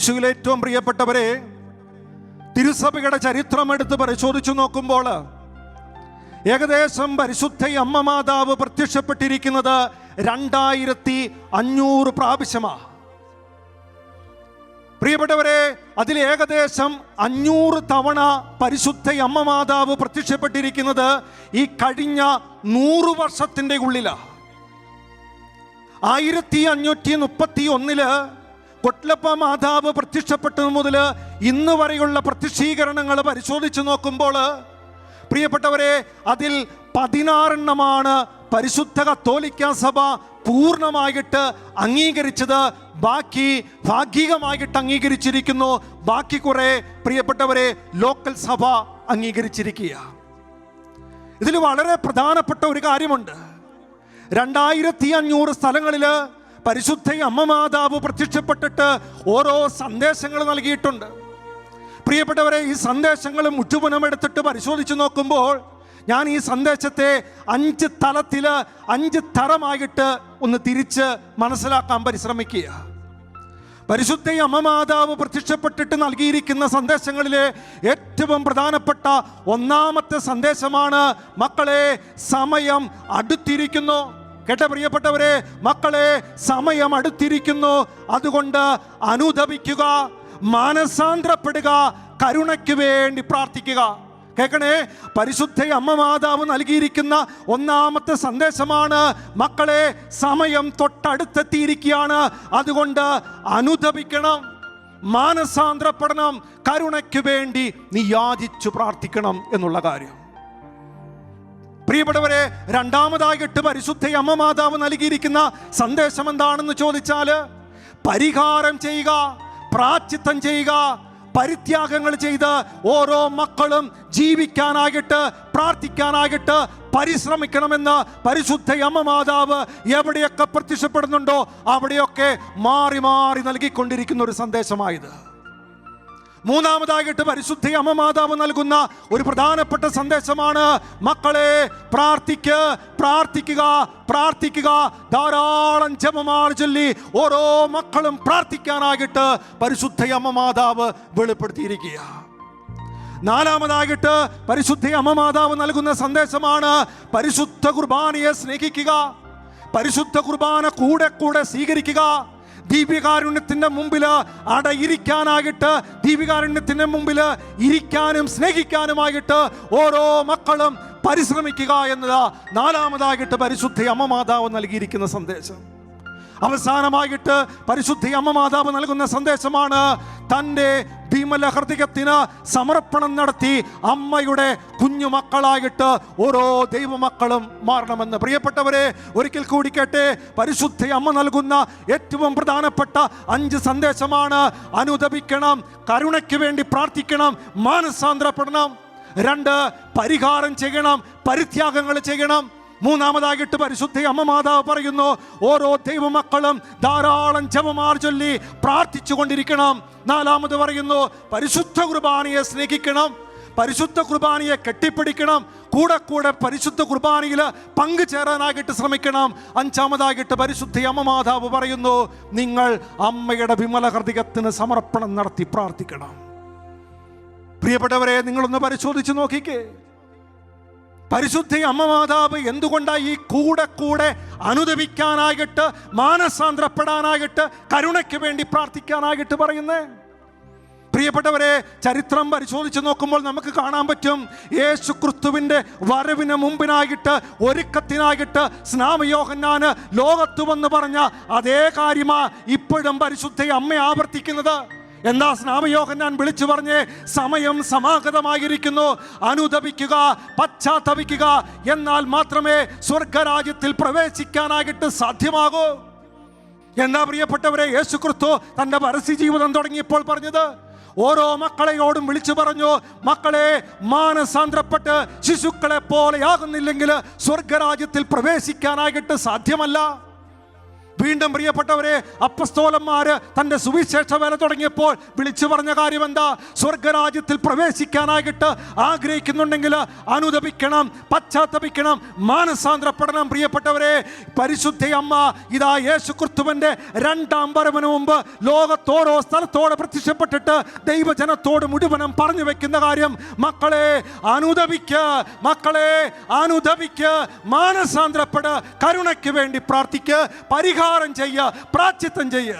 യേശുവിൽ ഏറ്റവും പ്രിയപ്പെട്ടവരെ തിരുസഭയുടെ ചരിത്രം എടുത്ത് പരിശോധിച്ചു നോക്കുമ്പോൾ ഏകദേശം പരിശുദ്ധ അമ്മ മാതാവ് പ്രത്യക്ഷപ്പെട്ടിരിക്കുന്നത് രണ്ടായിരത്തി അഞ്ഞൂറ് പ്രാവശ്യമാണ് പ്രിയപ്പെട്ടവരെ അതിൽ ഏകദേശം അഞ്ഞൂറ് തവണ പരിശുദ്ധ അമ്മ മാതാവ് പ്രത്യക്ഷപ്പെട്ടിരിക്കുന്നത് ഈ കഴിഞ്ഞ നൂറ് വർഷത്തിന്റെ ഉള്ളിലാണ് ആയിരത്തി അഞ്ഞൂറ്റി മുപ്പത്തി ഒന്നിൽ കൊട്ലപ്പ മാതാവ് പ്രത്യക്ഷപ്പെട്ടത് മുതൽ ഇന്ന് വരെയുള്ള പ്രത്യക്ഷീകരണങ്ങൾ പരിശോധിച്ച് നോക്കുമ്പോൾ പ്രിയപ്പെട്ടവരെ അതിൽ പതിനാറെണ്ണമാണ് പരിശുദ്ധ കത്തോലിക്ക സഭ പൂർണമായിട്ട് അംഗീകരിച്ചത്. ബാക്കി ഭാഗികമായിട്ട് അംഗീകരിച്ചിരിക്കുന്നു. ബാക്കി കുറെ പ്രിയപ്പെട്ടവരെ ലോക്കൽ സഭ അംഗീകരിച്ചിരിക്കുക ഇതിൽ വളരെ പ്രധാനപ്പെട്ട ഒരു കാര്യമുണ്ട്. രണ്ടായിരത്തി അഞ്ഞൂറ് സ്ഥലങ്ങളിൽ പരിശുദ്ധ അമ്മ മാതാവ് പ്രത്യക്ഷപ്പെട്ടിട്ട് ഓരോ സന്ദേശങ്ങൾ നൽകിയിട്ടുണ്ട്. പ്രിയപ്പെട്ടവരെ ഈ സന്ദേശങ്ങൾ മുറ്റുപുനം എടുത്തിട്ട് പരിശോധിച്ച് നോക്കുമ്പോൾ ഞാൻ ഈ സന്ദേശത്തെ അഞ്ച് തലത്തിൽ അഞ്ച് തരമായിട്ട് ഒന്ന് തിരിച്ച് മനസ്സിലാക്കാൻ പരിശ്രമിക്കുക. പരിശുദ്ധ അമ്മ മാതാവ് പ്രത്യക്ഷപ്പെട്ടിട്ട് നൽകിയിരിക്കുന്ന സന്ദേശങ്ങളിലെ ഏറ്റവും പ്രധാനപ്പെട്ട ഒന്നാമത്തെ സന്ദേശമാണ് മക്കളെ സമയം അടുത്തിരിക്കുന്നു. കേട്ട പ്രിയപ്പെട്ടവരെ മക്കളെ സമയം അടുത്തിരിക്കുന്നു. അതുകൊണ്ട് അനുദപിക്കുക മാനസാന്തരപ്പെടുക കരുണയ്ക്ക് വേണ്ടി പ്രാർത്ഥിക്കുക. കേക്കണേ പരിശുദ്ധ അമ്മ മാതാവ് നൽകിയിരിക്കുന്ന ഒന്നാമത്തെ സന്ദേശമാണ് മക്കളെ സമയം തൊട്ടടുത്തെത്തിയിരിക്കുകയാണ്. അതുകൊണ്ട് അനുദപിക്കണം മാനസാന്തരപ്പെടണം കരുണയ്ക്ക് വേണ്ടി നീ യാചിച്ചു പ്രാർത്ഥിക്കണം എന്നുള്ള കാര്യം. പ്രിയപ്പെട്ടവരെ രണ്ടാമതായിട്ട് പരിശുദ്ധ അമ്മ മാതാവ് നൽകിയിരിക്കുന്ന സന്ദേശം എന്താണെന്ന് ചോദിച്ചാൽ പരിഹാരം ചെയ്യുക പ്രാച്ചിത്തം ചെയ്യുക പരിത്യാഗങ്ങൾ ചെയ്ത് ഓരോ മക്കളും ജീവിക്കാനായിട്ട് പ്രാർത്ഥിക്കാനായിട്ട് പരിശ്രമിക്കണമെന്ന് പരിശുദ്ധ അമ്മ മാതാവ് എവിടെയൊക്കെ പ്രത്യക്ഷപ്പെടുന്നുണ്ടോ അവിടെയൊക്കെ മാറി മാറി നൽകിക്കൊണ്ടിരിക്കുന്ന ഒരു സന്ദേശമായത്. മൂന്നാമതായിട്ട് പരിശുദ്ധി അമ്മ മാതാവ് നൽകുന്ന ഒരു പ്രധാനപ്പെട്ട സന്ദേശമാണ്. മക്കളെ പ്രാർത്ഥിക്ക് പ്രാർത്ഥിക്കുക പ്രാർത്ഥിക്കുക. ധാരാളം ജപമാർ ചൊല്ലി ഓരോ മക്കളും പ്രാർത്ഥിക്കാനായിട്ട് പരിശുദ്ധ അമ്മ മാതാവ് വെളിപ്പെടുത്തിയിരിക്കുക നാലാമതായിട്ട് പരിശുദ്ധ അമ്മ മാതാവ് നൽകുന്ന സന്ദേശമാണ് പരിശുദ്ധ കുർബാനയെ സ്നേഹിക്കുക പരിശുദ്ധ കുർബാന കൂടെ കൂടെ സ്വീകരിക്കുക ദീപികാരുണ്യത്തിന്റെ മുമ്പിൽ അടയിരിക്കാനാകിട്ട് ദീപികാരുണ്യത്തിന്റെ മുമ്പിൽ ഇരിക്കാനും സ്നേഹിക്കാനുമായിട്ട് ഓരോ മക്കളും പരിശ്രമിക്കുക എന്നതാ നാലാമതായിട്ട് പരിശുദ്ധ അമ്മമാതാവ് നൽകിയിരിക്കുന്ന സന്ദേശം. അവസാനമായിട്ട് പരിശുദ്ധി അമ്മ മാതാവ് നൽകുന്ന സന്ദേശമാണ് തന്റെ ഭീമല ഹൃദയത്തിന് സമർപ്പണം നടത്തി അമ്മയുടെ കുഞ്ഞുമക്കളായിട്ട് ഓരോ ദൈവമക്കളും മാറണമെന്ന്. പ്രിയപ്പെട്ടവരെ ഒരിക്കൽ കൂടി കേട്ടെ പരിശുദ്ധ അമ്മ നൽകുന്ന ഏറ്റവും പ്രധാനപ്പെട്ട അഞ്ച് സന്ദേശമാണ്. അനുദപിക്കണം കരുണയ്ക്ക് വേണ്ടി പ്രാർത്ഥിക്കണം മാനസാന്തരപ്പെടണം. രണ്ട് പരിഹാരം ചെയ്യണം പരിത്യാഗങ്ങൾ ചെയ്യണം. മൂന്നാമതായിട്ട് പരിശുദ്ധ അമ്മ മാതാവ് പറയുന്നു ഓരോ ദൈവമക്കളും ധാരാളം ജപമാർ ചൊല്ലി പ്രാർത്ഥിച്ചു കൊണ്ടിരിക്കണം നാലാമത് പറയുന്നു പരിശുദ്ധ കുർബാനയെ സ്നേഹിക്കണം പരിശുദ്ധ കുർബാനയെ കെട്ടിപ്പിടിക്കണം കൂടെ കൂടെ പരിശുദ്ധ കുർബാനയിൽ പങ്കുചേരാനായിട്ട് ശ്രമിക്കണം. അഞ്ചാമതായിട്ട് പരിശുദ്ധ അമ്മ മാതാവ് പറയുന്നു നിങ്ങൾ അമ്മയുടെ വിമല ഹൃദയത്തിന് സമർപ്പണം നടത്തി പ്രാർത്ഥിക്കണം. പ്രിയപ്പെട്ടവരെ നിങ്ങളൊന്ന് പരിശോധിച്ച് നോക്കിക്കേ. പരിശുദ്ധ അമ്മ മാതാവ് എന്തുകൊണ്ടാണ് ഈ കൂടെ കൂടെ അനുദപിക്കാനായിട്ട് മാനസാന്തരപ്പെടാനായിട്ട് കരുണയ്ക്ക് വേണ്ടി പ്രാർത്ഥിക്കാനായിട്ട് പറയുന്നേ? പ്രിയപ്പെട്ടവരെ ചരിത്രം പരിശോധിച്ച് നോക്കുമ്പോൾ നമുക്ക് കാണാൻ പറ്റും യേശു ക്രിസ്തുവിന്റെ വരവിന് മുമ്പിനായിട്ട് ഒരുക്കത്തിനായിട്ട് സ്നാമയോഹന്നാന് ലോകത്ത് വന്ന് പറഞ്ഞ അതേ കാര്യമാണ് ഇപ്പോഴും പരിശുദ്ധ അമ്മ ആവർത്തിക്കുന്നത്. എന്താ സ്നാമയോഹന്നാൻ വിളിച്ചു പറഞ്ഞ്? സമയം സമാഗതമായിരിക്കുന്നു. അനുദപിക്കുക പശ്ചാത്തപിക്കുക. എന്നാൽ മാത്രമേ സ്വർഗരാജ്യത്തിൽ പ്രവേശിക്കാനായിട്ട് സാധ്യമാകൂ. എന്താ പ്രിയപ്പെട്ടവരെ യേശു ക്രിസ്തു തന്റെ പരസ്യ ജീവിതം തുടങ്ങിയപ്പോൾ പറഞ്ഞത്? ഓരോ മക്കളെയോടും വിളിച്ചു പറഞ്ഞു മക്കളെ മാനസാന്തരപ്പെട്ട് ശിശുക്കളെ പോലെയാകുന്നില്ലെങ്കിൽ സ്വർഗരാജ്യത്തിൽ പ്രവേശിക്കാനായിട്ട് സാധ്യമല്ല. വീണ്ടും പ്രിയപ്പെട്ടവരെ അപ്പസ്തോലന്മാര് തന്റെ സുവിശേഷ വേല തുടങ്ങിയപ്പോൾ വിളിച്ചു പറഞ്ഞ കാര്യം എന്താ സ്വർഗരാജ്യത്തിൽ പ്രവേശിക്കാനായിട്ട് ആഗ്രഹിക്കുന്നുണ്ടെങ്കിൽ അനുദപിക്കണം പശ്ചാത്തപിക്കണം മാനസാന്തരപ്പെടണം. പ്രിയപ്പെട്ടവരെ പരിശുദ്ധ അമ്മ ഇതാ യേശു ക്രിസ്തുവിന്റെ രണ്ടാം വരവിന് മുമ്പ് ലോകത്തോടോ സ്ഥലത്തോടെ പ്രത്യക്ഷപ്പെട്ടിട്ട് ദൈവജനത്തോട് മുഴുവനും പറഞ്ഞു വെക്കുന്ന കാര്യം മക്കളെ അനുദപിക്ക മക്കളെ അനുദപിക്ക് മാനസാന്തരപ്പെട് കരുണയ്ക്ക് വേണ്ടി പ്രാർത്ഥിക്ക് പരിഹാരം పరిహారం చెయ్య ప్రాచితం చెయ్య.